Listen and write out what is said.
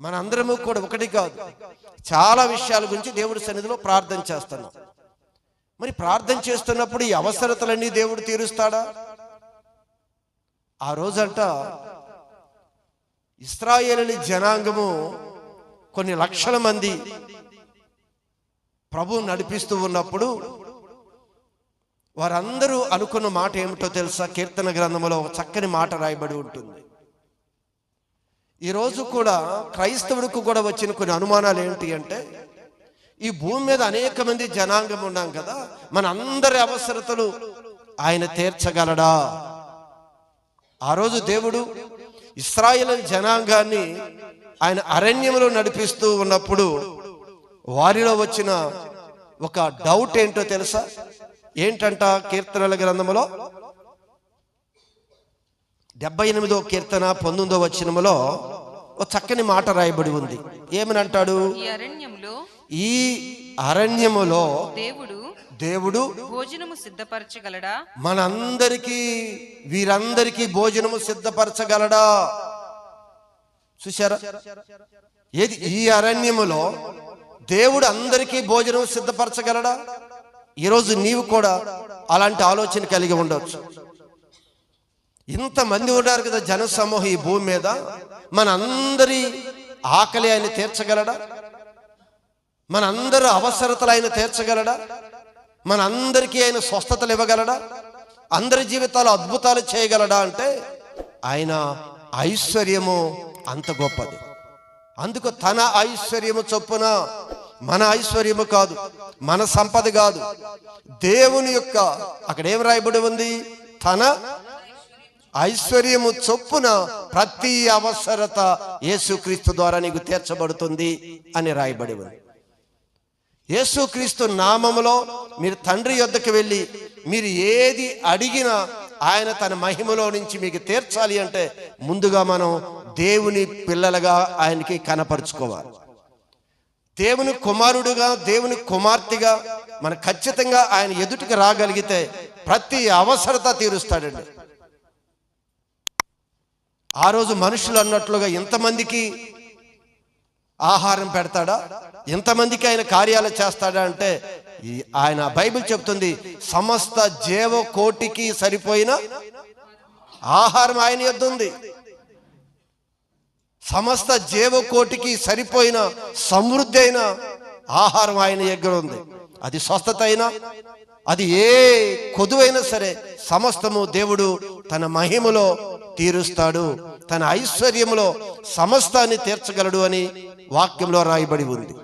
మనందరము కూడా ఒకటి కాదు. చాలా విషయాల గురించి దేవుడి సన్నిధిలో ప్రార్థన చేస్తున్నాం మరి ప్రార్థన చేస్తున్నప్పుడు ఈ అవసరతలన్నీ దేవుడు తీరుస్తాడా? ఆ రోజంట ఇస్రాయేలీ జనాంగము కొన్ని లక్షల మంది ప్రభు నడిపిస్తూ ఉన్నప్పుడు వారందరూ అనుకున్న మాట ఏమిటో తెలుసా? కీర్తన గ్రంథంలో ఒక చక్కని మాట రాయబడి ఉంటుంది. ఈరోజు కూడా క్రైస్తవుడికి కూడా వచ్చిన కొన్ని అనుమానాలు ఏంటి అంటే ఈ భూమి మీద అనేక మంది జనాంగం ఉన్నాం కదా మన అందరి అవసరతలు ఆయన తీర్చగలడా? ఆ రోజు దేవుడు ఇస్రాయేల్ జనాంగాన్ని ఆయన అరణ్యంలో నడిపిస్తూ ఉన్నప్పుడు వారిలో వచ్చిన ఒక డౌట్ ఏంటో తెలుసా? ఏంటంట కీర్తనల గ్రంథంలో? డెబ్బై ఎనిమిదో కీర్తన పంతొమ్మిదో వచనములో ఒక చక్కని మాట రాయబడి ఉంది. ఏమని అంటాడు ఈ అరణ్యములో దేవుడు దేవుడు భోజనము సిద్ధపరచగలడా? మనందరికీ వీరందరికీ భోజనము సిద్ధపరచగలడా? చూశారా? ఏది? ఈ అరణ్యములో దేవుడు అందరికీ భోజనం సిద్ధపరచగలడా? ఈరోజు నీవు కూడా అలాంటి ఆలోచన కలిగి ఉండవచ్చు ఇంతమంది ఉన్నారు కదా జన సమూహం ఈ భూమి మీద. మన అందరి ఆకలి ఆయన తీర్చగలడా? మనందరి అవసరతలు ఆయన తీర్చగలడా? మన అందరికీ ఆయన స్వస్థతలు ఇవ్వగలడా? అందరి జీవితాలు అద్భుతాలు చేయగలడా అంటే ఆయన ఐశ్వర్యము అంత గొప్పది. అందుకు తన ఐశ్వర్యము చొప్పున మన ఐశ్వర్యము కాదు మన సంపద కాదు. దేవుని యొక్క అక్కడ ఏం రాయబడి ఉంది? తన ఐశ్వర్యము చొప్పున ప్రతి అవసరత యేసుక్రీస్తు ద్వారా నీకు తీర్చబడుతుంది అని రాయబడి ఉంది. యేసుక్రీస్తు నామములో మీరు తండ్రి యొద్దకు వెళ్ళి మీరు ఏది అడిగినా ఆయన తన మహిమలో నుంచి మీకు తీర్చాలి అంటే ముందుగా మనం దేవుని పిల్లలుగా ఆయనకి కనపరుచుకోవాలి. దేవుని కుమారుడుగా దేవుని కుమార్తెగా మన ఖచ్చితంగా ఆయన ఎదుటికి రాగలిగితే ప్రతి అవసరత తీరుస్తాడండి. ఆ రోజు మనుషులు అన్నట్లుగా ఎంతమందికి ఆహారం పెడతాడా? ఎంతమందికి ఆయన కార్యాలు చేస్తాడా అంటే ఆయన బైబిల్ చెప్తుంది సమస్త జీవ కోటికి సరిపోయిన ఆహారం ఆయన యొద్ద ఉంది సమస్త జీవకోటికి సరిపోయిన సమృద్ధి అయిన ఆహారం ఆయన దగ్గర ఉంది. అది స్వస్థత అయినా అది ఏ కొదువైనా సరే సమస్తము దేవుడు తన మహిమలో తీరుస్తాడు. తన ఐశ్వర్యంలో సమస్తాన్ని తీర్చగలడు అని వాక్యంలో రాయబడి ఉంది.